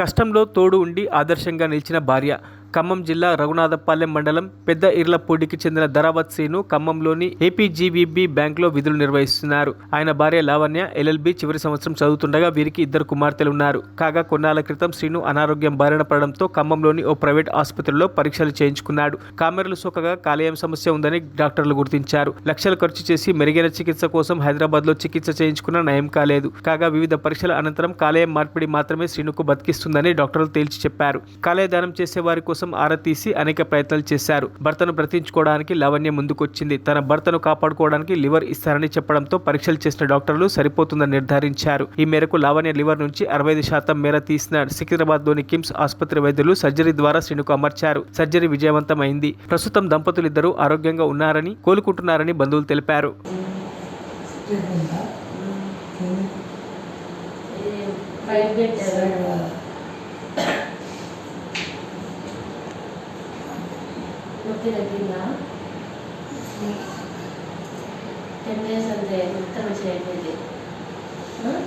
కష్టంలో తోడు ఉండి ఆదర్శంగా నిలిచిన భార్య ఖమ్మం జిల్లా రఘునాథపాలెం మండలం పెద్ద ఇర్లపూడికి చెందిన ధరావత్ శ్రీను ఖమ్మంలోని ఏపీజీవీబీ బ్యాంక్లో విధులు నిర్వహిస్తున్నారు. ఆయన భార్య లావణ్య ఎల్ఎల్బి చివరి సంవత్సరం చదువుతుండగా వీరికి ఇద్దరు కుమార్తెలు ఉన్నారు కాగా కొన్నాళ్ళ క్రితం శ్రీను అనారోగ్యం బారిన పడడంతో ఖమ్మంలోని ఓ ప్రైవేట్ ఆసుపత్రిలో పరీక్షలు చేయించుకున్నాడు. కామెరలు సోకగా కాలేయం సమస్య ఉందని డాక్టర్లు గుర్తించారు. లక్షలు ఖర్చు చేసి మెరుగైన చికిత్స కోసం హైదరాబాద్లో చికిత్స చేయించుకున్న నయం కాలేదు. కాగా వివిధ పరీక్షల అనంతరం కాలేయం మార్పిడి మాత్రమే శ్రీనుకు బతికిస్తుందని డాక్టర్లు తేల్చి చెప్పారు. కాలేయదానం చేసే వారి కోసం కోసం ఆరతీసి అనేక ప్రయత్నాలు చేశారు. భర్తను బ్రతించుకోవడానికి లావణ్య ముందుకొచ్చింది. తన భర్తను కాపాడుకోవడానికి లివర్ ఇస్తారని చెప్పడంతో పరీక్షలు చేసిన డాక్టర్లు సరిపోతుందని నిర్ధారించారు. ఈ మేరకు లావణ్య లివర్ నుంచి అరవై శాతం మేర తీసిన సికింద్రాబాద్లోని కిమ్స్ ఆసుపత్రి వైద్యులు సర్జరీ ద్వారా శ్రీనుకు అమర్చారు. సర్జరీ విజయవంతమైంది. ప్రస్తుతం దంపతులిద్దరూ ఆరోగ్యంగా ఉన్నారని కోలుకుంటున్నారని బంధువులు తెలిపారు. मुद्दे रखिंदा ಟೆಂಡೇಸ್ ಅಂದರೆ ಮುಕ್ತ ವಿಷಯ ಇದೆ. ಹಾಂ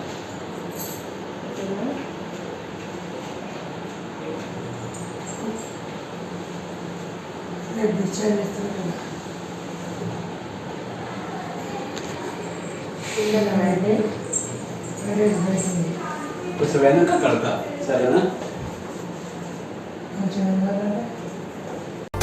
उस वेन का करता सर है ना अच्छा